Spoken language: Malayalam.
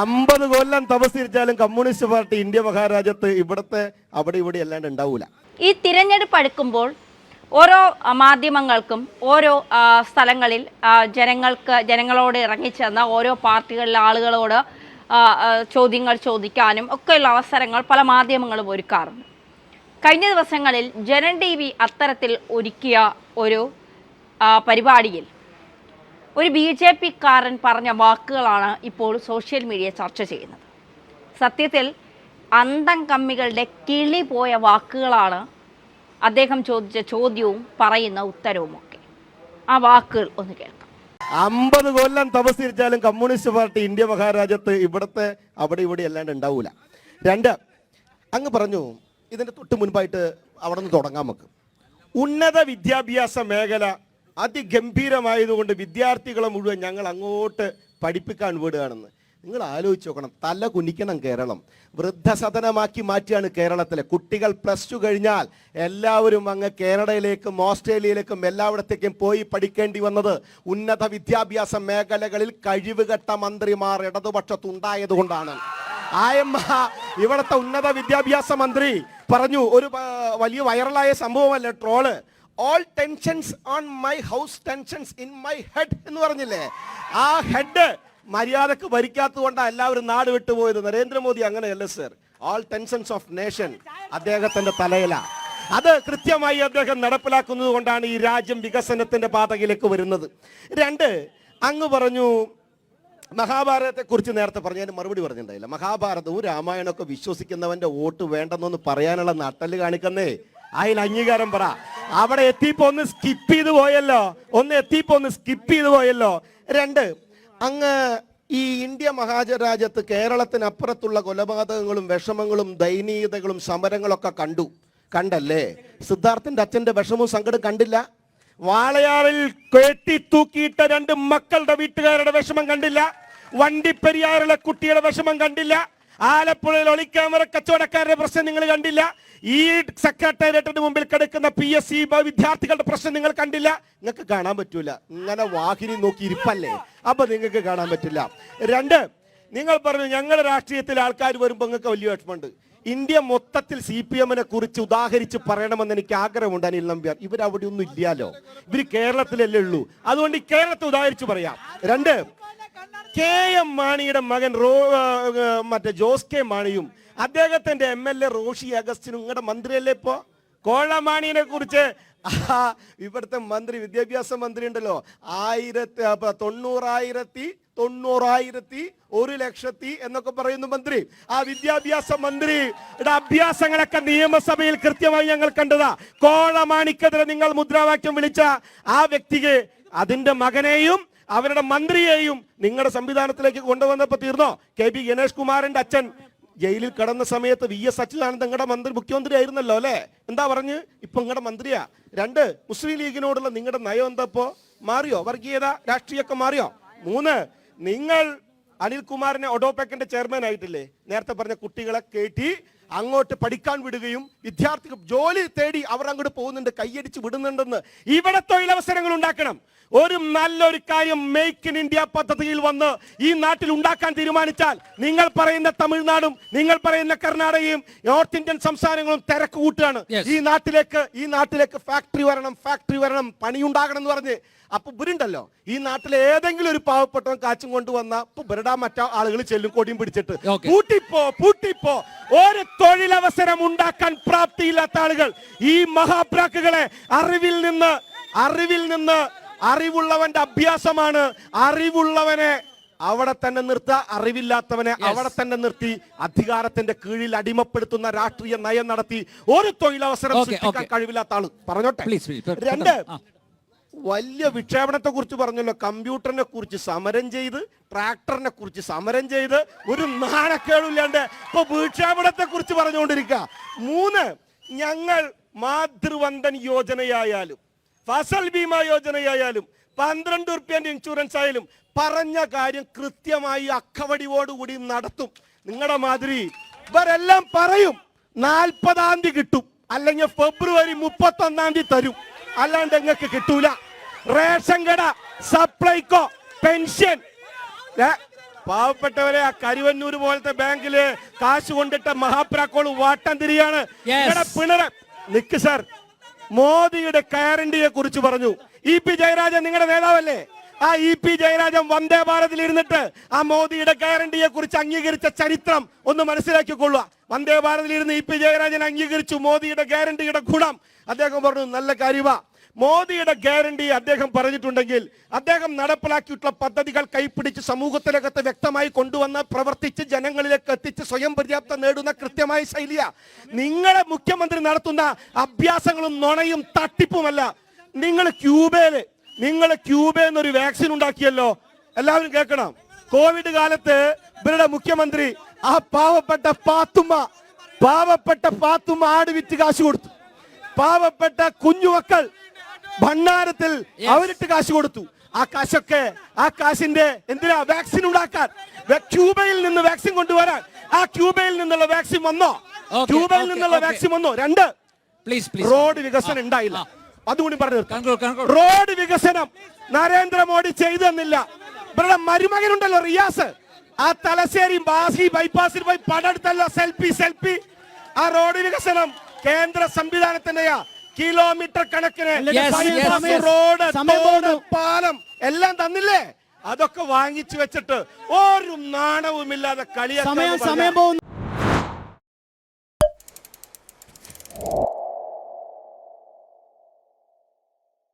അമ്പത് കൊല്ലം തപസ്സിരിച്ചാലും കമ്മ്യൂണിസ്റ്റ് പാർട്ടി ഇന്ത്യ മഹാരാജ്യത്ത് ഇവിടുത്തെ അവിടെ ഇവിടെ അല്ലാണ്ട് ഉണ്ടാവൂല. ഈ തിരഞ്ഞെടുപ്പ് അടുക്കുമ്പോൾ ഓരോ മാധ്യമങ്ങൾക്കും ഓരോ സ്ഥലങ്ങളിൽ ജനങ്ങൾക്ക് ജനങ്ങളോട് ഇറങ്ങിച്ചെന്ന ഓരോ പാർട്ടികളിലെ ആളുകളോട് ചോദ്യങ്ങൾ ചോദിക്കാനും ഒക്കെയുള്ള അവസരങ്ങൾ പല മാധ്യമങ്ങളും ഒരുക്കാറുണ്ട്. കഴിഞ്ഞ ദിവസങ്ങളിൽ ജനൻ ടി വി അത്തരത്തിൽ ഒരുക്കിയ ഒരു പരിപാടിയിൽ ഒരു ബി ജെ പിക്കാരൻ പറഞ്ഞ വാക്കുകളാണ് ഇപ്പോൾ സോഷ്യൽ മീഡിയ ചർച്ച ചെയ്യുന്നത്. സത്യത്തിൽ അന്തം കമ്മികളുടെ കിളി പോയ വാക്കുകളാണ് അദ്ദേഹം ചോദിച്ച ചോദ്യവും പറയുന്ന ഉത്തരവും ഒക്കെ ആ വാക്കുകൾ ഒന്ന് കേൾക്കാം. അമ്പത് കൊല്ലം തപസ്സിരിച്ചാലും കമ്മ്യൂണിസ്റ്റ് പാർട്ടി ഇന്ത്യ മഹാരാജ്യത്ത് ഇവിടുത്തെ അവിടെ ഇവിടെ അല്ലാണ്ട് ഉണ്ടാവൂല. രണ്ട് അങ്ങ് പറഞ്ഞു ഇതിന്റെ തൊട്ട് മുൻപായിട്ട് അവിടെ നിന്ന് തുടങ്ങാം നമുക്ക്. ഉന്നത വിദ്യാഭ്യാസ മേഖല അതിഗംഭീരമായതുകൊണ്ട് വിദ്യാർത്ഥികളെ മുഴുവൻ ഞങ്ങൾ അങ്ങോട്ട് പഠിപ്പിക്കാൻ വിടുകയാണെന്ന്. നിങ്ങൾ ആലോചിച്ച് നോക്കണം. തല കുനിക്കണം കേരളം. വൃദ്ധസദനമാക്കി മാറ്റിയാണ് കേരളത്തിലെ കുട്ടികൾ പ്ലസ് ടു കഴിഞ്ഞാൽ എല്ലാവരും അങ്ങ് കേരളയിലേക്കും ഓസ്ട്രേലിയയിലേക്കും എല്ലായിടത്തേക്കും പോയി പഠിക്കേണ്ടി വന്നത് ഉന്നത വിദ്യാഭ്യാസ മേഖലകളിൽ കഴിവുകെട്ട മന്ത്രിമാർ ഇടതുപക്ഷത്തുണ്ടായതുകൊണ്ടാണ് ആയമ്മ ഇവിടുത്തെ ഉന്നത വിദ്യാഭ്യാസ മന്ത്രി പറഞ്ഞു ഒരു വലിയ വൈറലായ സംഭവമല്ലേ troll? All tensions on my house tensions in my head എന്ന് പറഞ്ഞില്ലേ? ആ ഹെഡ് മര്യാദയ്ക്ക് ഭരിക്കാത്തത് കൊണ്ടാണ് എല്ലാവരും നാട് വിട്ടുപോയത് നരേന്ദ്രമോദി അങ്ങനെയല്ല sir all tensions of nation അദ്ദേഹത്തിന്റെ തലയില. അത് കൃത്യമായി അദ്ദേഹം നടപ്പിലാക്കുന്നത് കൊണ്ടാണ് ഈ രാജ്യം വികസനത്തിന്റെ പാതയിലേക്ക് വരുന്നത്. രണ്ട് അങ്ങ് പറഞ്ഞു മഹാഭാരതത്തെ കുറിച്ച് നേരത്തെ പറഞ്ഞതിന് മറുപടി പറഞ്ഞിട്ടുണ്ടായില്ല. മഹാഭാരതവും രാമായണമൊക്കെ വിശ്വസിക്കുന്നവന്റെ വോട്ട് വേണ്ടെന്നൊന്ന് പറയാനുള്ള നട്ടൽ കാണിക്കുന്നേ. അതിൽ അംഗീകാരം പറ. അവിടെ എത്തിയപ്പോ ഒന്ന് സ്കിപ്പ് ചെയ്ത് പോയല്ലോ. ഒന്ന് എത്തിയപ്പോ ഒന്ന് സ്കിപ്പ് ചെയ്ത് പോയല്ലോ. രണ്ട് അങ്ങ് ഈ ഇന്ത്യ മഹാജരാജ്യത്ത് കേരളത്തിനപ്പുറത്തുള്ള കൊലപാതകങ്ങളും വിഷമങ്ങളും ദയനീയതകളും സമരങ്ങളൊക്കെ കണ്ടു. കണ്ടല്ലേ? സിദ്ധാർത്ഥന്റെ അച്ഛന്റെ വിഷമവും സങ്കടം കണ്ടില്ല? വാളയാറിൽ കെട്ടി തൂക്കിയിട്ട രണ്ട് മക്കളുടെ വീട്ടുകാരുടെ വിഷമം കണ്ടില്ല? വണ്ടിപ്പെരിയാറിലെ കുട്ടിയുടെ വിഷമം കണ്ടില്ല? ആലപ്പുഴയിൽ ഒളിക്യാമറ കച്ചവടക്കാരുടെ പ്രശ്നം നിങ്ങൾ കണ്ടില്ല. ഈ സെക്രട്ടേറിയറ്റിന് മുമ്പിൽ കിടക്കുന്ന പി എസ് സി വിദ്യാർത്ഥികളുടെ പ്രശ്നം നിങ്ങൾ കണ്ടില്ല. നിങ്ങൾക്ക് കാണാൻ പറ്റൂല. ഇങ്ങനെ വാഹിനി നോക്കി ഇരിപ്പല്ലേ? അപ്പൊ നിങ്ങൾക്ക് കാണാൻ പറ്റില്ല. രണ്ട് നിങ്ങൾ പറഞ്ഞു ഞങ്ങളുടെ രാഷ്ട്രീയത്തിൽ ആൾക്കാർ വരുമ്പോൾ നിങ്ങൾക്ക് വലിയ വിഷമമുണ്ട്. ഇന്ത്യ മൊത്തത്തിൽ സി പി എമ്മിനെ കുറിച്ച് ഉദാഹരിച്ച് പറയണമെന്ന് എനിക്ക് ആഗ്രഹമുണ്ട് അനിൽ നമ്പ്യാർ. ഇവരവിടെ ഒന്നും ഇല്ലാലോ ഇവർ കേരളത്തിലല്ലേ ഉള്ളൂ. അതുകൊണ്ട് ഈ കേരളത്തെ ഉദാഹരിച്ച് പറയാം. രണ്ട് കെ എം മാണിയുടെ മകൻ റോ മറ്റേ ജോസ് കെ മാണിയും അദ്ദേഹത്തിന്റെ എം എൽ എ റോഷി അഗസ്റ്റിനും നിങ്ങളുടെ മന്ത്രിയല്ലേ ഇപ്പോ? കോളമാണിയെ കുറിച്ച്. ഇവിടുത്തെ മന്ത്രി വിദ്യാഭ്യാസ മന്ത്രി ഉണ്ടല്ലോ. ആയിരത്തി തൊണ്ണൂറായിരത്തി തൊണ്ണൂറായിരത്തി ഒരു ലക്ഷത്തി എന്നൊക്കെ പറയുന്നു മന്ത്രി. ആ വിദ്യാഭ്യാസ മന്ത്രിയുടെ അഭ്യാസങ്ങളൊക്കെ നിയമസഭയിൽ കൃത്യമായി ഞങ്ങൾ കണ്ടതാ. കോളമാണിക്കെതിരെ നിങ്ങൾ മുദ്രാവാക്യം വിളിച്ച ആ വ്യക്തിക്ക് അതിന്റെ മകനെയും അവരുടെ മന്ത്രിയെയും നിങ്ങളുടെ സംവിധാനത്തിലേക്ക് കൊണ്ടുവന്നപ്പോൾ തീർന്നോ? കെ പി ഗണേഷ് കുമാറിന്റെ അച്ഛൻ ജയിലിൽ കിടന്ന സമയത്ത് വി എസ് അച്യുതാനന്ദൻ നിങ്ങളുടെ മന്ത്രി മുഖ്യമന്ത്രി ആയിരുന്നല്ലോ അല്ലേ? എന്താ പറഞ്ഞ്? ഇപ്പൊ നിങ്ങളുടെ മന്ത്രിയാ. രണ്ട് മുസ്ലിം ലീഗിനോടുള്ള നിങ്ങളുടെ നയം എന്തപ്പോ? മാറിയോ? വർഗീയത രാഷ്ട്രീയമൊക്കെ മാറിയോ? മൂന്ന് നിങ്ങൾ അനിൽകുമാറിനെ ഒഡോപെക്കിന്റെ ചെയർമാൻ ആയിട്ടില്ലേ? നേരത്തെ പറഞ്ഞ കുട്ടികളെ കേട്ടി അങ്ങോട്ട് പഠിക്കാൻ വിടുകയും വിദ്യാർത്ഥികൾ ജോലി തേടി അവർ അങ്ങോട്ട് പോകുന്നുണ്ട് കൈയടിച്ച് വിടുന്നുണ്ടെന്ന് ഇവിടെ തൊഴിലവസരങ്ങൾ ഉണ്ടാക്കണം. ഒരു നല്ലൊരു കാര്യം മേക്ക് ഇൻ ഇന്ത്യ പദ്ധതിയിൽ വന്ന് ഈ നാട്ടിൽ ഉണ്ടാക്കാൻ തീരുമാനിച്ചാൽ നിങ്ങൾ പറയുന്ന തമിഴ്നാടും നിങ്ങൾ പറയുന്ന കർണാടകയും നോർത്ത് ഇന്ത്യൻ സംസ്ഥാനങ്ങളും തിരക്ക് കൂട്ടുകയാണ്. ഈ നാട്ടിലേക്ക് ഈ നാട്ടിലേക്ക് ഫാക്ടറി വരണം ഫാക്ടറി വരണം പണിയുണ്ടാകണം എന്ന് പറഞ്ഞ് അപ്പൊ ഇവരുണ്ടല്ലോ. ഈ നാട്ടിലെ ഏതെങ്കിലും ഒരു പാവപ്പെട്ടവൻ കാച്ചും കൊണ്ടുവന്ന ഇപ്പൊ ഇവരുടെ മറ്റ ആളുകൾ ചെല്ലും കൊടിയും പിടിച്ചിട്ട്. പൂട്ടിപ്പോ പൂട്ടിപ്പോ ഒരു തൊഴിലവസരം ഉണ്ടാക്കാൻ പ്രാപ്തിയില്ലാത്ത ആളുകൾ ഈ മഹാപ്രാക്കുകളെ അറിവിൽ നിന്ന് അറിവിൽ നിന്ന് അറിവുള്ളവന്റെ അഭ്യാസമാണ് അറിവുള്ളവനെ അവിടെ തന്നെ നിർത്ത അറിവില്ലാത്തവനെ അവിടെ തന്നെ നിർത്തി അധികാരത്തിന്റെ കീഴിൽ അടിമപ്പെടുത്തുന്ന രാഷ്ട്രീയ നയം നടത്തി ഒരു തൊഴിലവസരം സൃഷ്ടിക്കാൻ. കഴിവില്ലാത്ത ആൾ പറഞ്ഞോട്ടെ. രണ്ട്. വലിയ വിക്ഷേപണത്തെ കുറിച്ച് പറഞ്ഞല്ലോ. കമ്പ്യൂട്ടറിനെ കുറിച്ച് സമരം ചെയ്ത് ട്രാക്ടറിനെ കുറിച്ച് സമരം ചെയ്ത് ഒരു നാണക്കേടില്ലാണ്ട് ഇപ്പൊ വിക്ഷേപണത്തെ കുറിച്ച് പറഞ്ഞുകൊണ്ടിരിക്കുക മൂന്ന് ഞങ്ങൾ മാതൃവന്ദൻ യോജനയായാലും ഫസൽ ബീമ യോജനയായാലും പന്ത്രണ്ട് ഉറുപ്പ്യന്റെ ഇൻഷുറൻസ് ആയാലും പറഞ്ഞ കാര്യം കൃത്യമായി അക്കവടിവോടുകൂടി നടത്തും. നിങ്ങളുടെ മാതിരി ഇവരെല്ലാം പറയും നാൽപ്പതാം തീയതി കിട്ടും അല്ലെങ്കിൽ ഫെബ്രുവരി മുപ്പത്തൊന്നാം തീയതി തരും. അല്ലാണ്ട് നിങ്ങൾക്ക് കിട്ടൂല. റേഷൻ കട സപ്ലൈകോ പെൻഷൻ. പാവപ്പെട്ടവരെ ആ കരുവന്നൂർ പോലത്തെ ബാങ്കിൽ കാശ് കൊണ്ടിട്ട മഹാപ്രാക്കോൾ വാട്ടം തിരിയാണ്. പിണറ നിക്ക് സർ മോദിയുടെ ഗ്യാരണ്ടിയെ കുറിച്ച് പറഞ്ഞു. ഇ പി ജയരാജൻ നിങ്ങളുടെ നേതാവല്ലേ? ആ ഇ പി ജയരാജൻ വന്ദേ ഭാരതിൽ ഇരുന്നിട്ട് ആ മോദിയുടെ ഗ്യാരണ്ടിയെ കുറിച്ച് അംഗീകരിച്ച ചരിത്രം ഒന്ന് മനസ്സിലാക്കിക്കൊള്ളുക. വന്ദേ ഭാരതിൽ ഇരുന്ന് ഇ പി ജയരാജൻ അംഗീകരിച്ചു. മോദിയുടെ ഗ്യാരണ്ടിയുടെ ഗുണം. അദ്ദേഹം പറഞ്ഞു നല്ല കാര്യമാ. മോദിയുടെ ഗ്യാരണ്ടി അദ്ദേഹം പറഞ്ഞിട്ടുണ്ടെങ്കിൽ അദ്ദേഹം നടപ്പിലാക്കിയിട്ടുള്ള പദ്ധതികൾ കൈപ്പിടിച്ച് സമൂഹത്തിനകത്ത് വ്യക്തമായി കൊണ്ടുവന്ന് പ്രവർത്തിച്ച് ജനങ്ങളിലേക്ക് എത്തിച്ച് സ്വയം പര്യാപ്തം നേടുന്ന കൃത്യമായ ശൈലിയ. നിങ്ങളെ മുഖ്യമന്ത്രി നടത്തുന്ന അഭ്യാസങ്ങളും നുണയും തട്ടിപ്പുമല്ല. നിങ്ങൾ ക്യൂബയിൽ നിങ്ങൾ ക്യൂബയിൽ എന്നൊരു വാക്സിൻ ഉണ്ടാക്കിയല്ലോ. എല്ലാവരും കേൾക്കണം. കോവിഡ് കാലത്ത് ഇവരുടെ മുഖ്യമന്ത്രി ആ പാവപ്പെട്ട പാത്തുമ്മ പാവപ്പെട്ട പാത്തുമ്മ ആട് വിറ്റ് കാശ് കൊടുത്തു. പാവപ്പെട്ട കുഞ്ഞുമക്കൾ ഭണ്ണാരത്തിൽ അവരിട്ട് കാശ് കൊടുത്തു. ആ കാശൊക്കെ ആ കാശിന്റെ എന്തിനാ? വാക്സിൻ ഉണ്ടാക്കാൻ. ക്യൂബയിൽ നിന്ന് വാക്സിൻ കൊണ്ടുവരാൻ. ആ ക്യൂബയിൽ നിന്നുള്ള വാക്സിൻ വന്നോ? ക്യൂബയിൽ നിന്നുള്ള വാക്സിൻ വന്നോ? രണ്ട്. പ്ലീസ് റോഡ് വികസനം ഉണ്ടായില്ല. അതുകൂടി പറഞ്ഞു റോഡ് വികസനം നരേന്ദ്രമോദി ചെയ്തു തന്നില്ല ഇവരുടെ മരുമകനുണ്ടല്ലോ റിയാസ്. ആ തലശ്ശേരി ബാസി ബൈപ്പാസിൽ പോയി പടടുത്തല്ല സെൽഫി സെൽഫി. ആ റോഡ് വികസനം കേന്ദ്ര സംവിധാനത്തിന്റെയാ. കിലോമീറ്റർ കണക്കിന് റോഡ് തോട്, പാലം എല്ലാം തന്നില്ലേ? അതൊക്കെ വാങ്ങിച്ചു വെച്ചിട്ട് ഒരു നാണവുമില്ലാതെ കളിയാ സമയം പോകുന്നു.